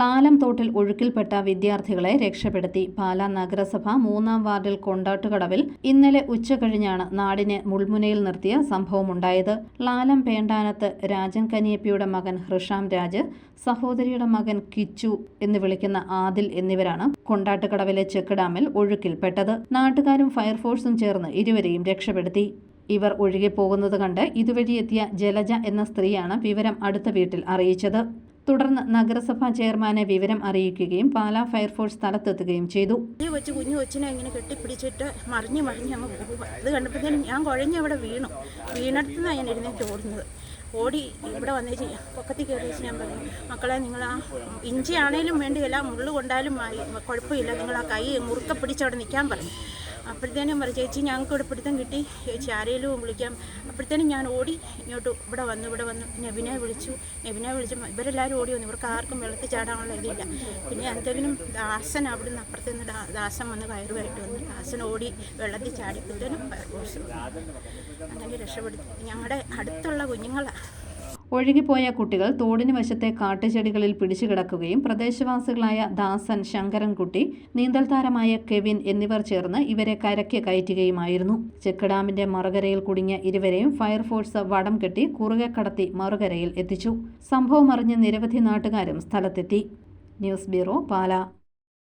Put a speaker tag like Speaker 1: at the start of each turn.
Speaker 1: ലാലം തോട്ടിൽ ഒഴുക്കിൽപ്പെട്ട വിദ്യാർത്ഥികളെ രക്ഷപ്പെടുത്തി. പാലാ നഗരസഭ മൂന്നാം വാർഡിൽ കൊണ്ടാട്ടുകടവിൽ ഇന്നലെ ഉച്ചകഴിഞ്ഞാണ് നാടിനെ മുൾമുനയിൽ നിർത്തിയ സംഭവമുണ്ടായത്. ലാലം പേണ്ടാനത്ത് രാജൻ കനിയപ്പിയുടെ മകൻ ഹൃഷാം രാജ് സഹോദരിയുടെ മകൻ കിച്ചു എന്ന് വിളിക്കുന്ന ആദിൽ എന്നിവരാണ് കൊണ്ടാട്ടുകടവിലെ ചെക്ക് ഡാമിൽ ഒഴുക്കിൽപ്പെട്ടത്. നാട്ടുകാരും ഫയർഫോഴ്സും ചേർന്ന് ഇരുവരെയും രക്ഷപ്പെടുത്തി. ഇവർ ഒഴുകിപ്പോകുന്നത് കണ്ട് ഇതുവഴി എത്തിയ ജലജ എന്ന സ്ത്രീയാണ് വിവരം അടുത്ത വീട്ടിൽ അറിയിച്ചത്. തുടർന്ന് നഗരസഭാ ചെയർമാനെ വിവരം അറിയിക്കുകയും പാലാ ഫയർഫോഴ്സ് സ്ഥലത്തെത്തുകയും ചെയ്തു.
Speaker 2: ഈ കൊച്ചു കുഞ്ഞു കൊച്ചിനെ ഇങ്ങനെ കെട്ടിപ്പിടിച്ചിട്ട് മറിഞ്ഞ് മറിഞ്ഞ് അങ്ങ് അത് കണ്ടപ്പോഴത്തേനും ഞാൻ കുഴഞ്ഞ് അവിടെ വീണു. വീണടുത്തുനിന്നാണ് ഞാൻ എഴുന്നേറ്റ് ഓടുന്നത്. ഓടി ഇവിടെ വന്നേച്ച് പൊക്കത്തിൽ കയറി വെച്ച് ഞാൻ പറഞ്ഞു മക്കളെ നിങ്ങൾ ആ ഇഞ്ചി ആണേലും എല്ലാം മുള്ളു കൊണ്ടാലും കുഴപ്പമില്ല. നിങ്ങൾ ആ കൈ മുറുക്ക പിടിച്ച് അവിടെ നിൽക്കാൻ പറഞ്ഞു. അപ്പോഴത്തേനും പറഞ്ഞു ചേച്ചി ഞങ്ങൾക്ക് ഇവിടെ പിടുത്തം കിട്ടി. ചേച്ചി ആരെങ്കിലും വിളിക്കാം. അപ്പോഴത്തേനും ഞാൻ ഓടി ഇങ്ങോട്ട് ഇവിടെ വന്നു ഇവിടെ വന്നു. നെബിനെ വിളിച്ചു. നെബിനെ വിളിച്ചു ഇവരെല്ലാവരും ഓടി വന്നു. ഇവർക്ക് ആർക്കും വെള്ളത്തിൽ ചാടാനുള്ള ഇതില്ല പിന്നെ എന്തെങ്കിലും ദാസൻ അവിടുന്ന് അപ്പുറത്ത് നിന്ന് ദാസൻ വന്ന് കയറുമായിട്ട് വന്നു. ദാസൻ ഓടി വെള്ളത്തിൽ ചാടിപ്പോഴത്തേനും. അങ്ങനെ രക്ഷപ്പെടുത്തി. ഞങ്ങളുടെ അടുത്തുള്ള കുഞ്ഞുങ്ങളാണ്
Speaker 1: ഒഴുകിപ്പോയ കുട്ടികൾ തോടിന് വശത്തെ കാട്ടുചെടികളിൽ പിടിച്ചു കിടക്കുകയും പ്രദേശവാസികളായ ദാസൻ ശങ്കരൻകുട്ടി നീന്തൽ താരമായ കെവിൻ എന്നിവർ ചേർന്ന് ഇവരെ കരയ്ക്ക് കയറ്റുകയുമായിരുന്നു. ചെക്ക് ഡാമിന്റെ മറുകരയിൽ കുടുങ്ങിയ ഇരുവരെയും ഫയർഫോഴ്സ് വടം കെട്ടി കുറുകെ കടത്തി മറുകരയിൽ എത്തിച്ചു. സംഭവം അറിഞ്ഞ് നിരവധി നാട്ടുകാരും സ്ഥലത്തെത്തി. News bureau Pala.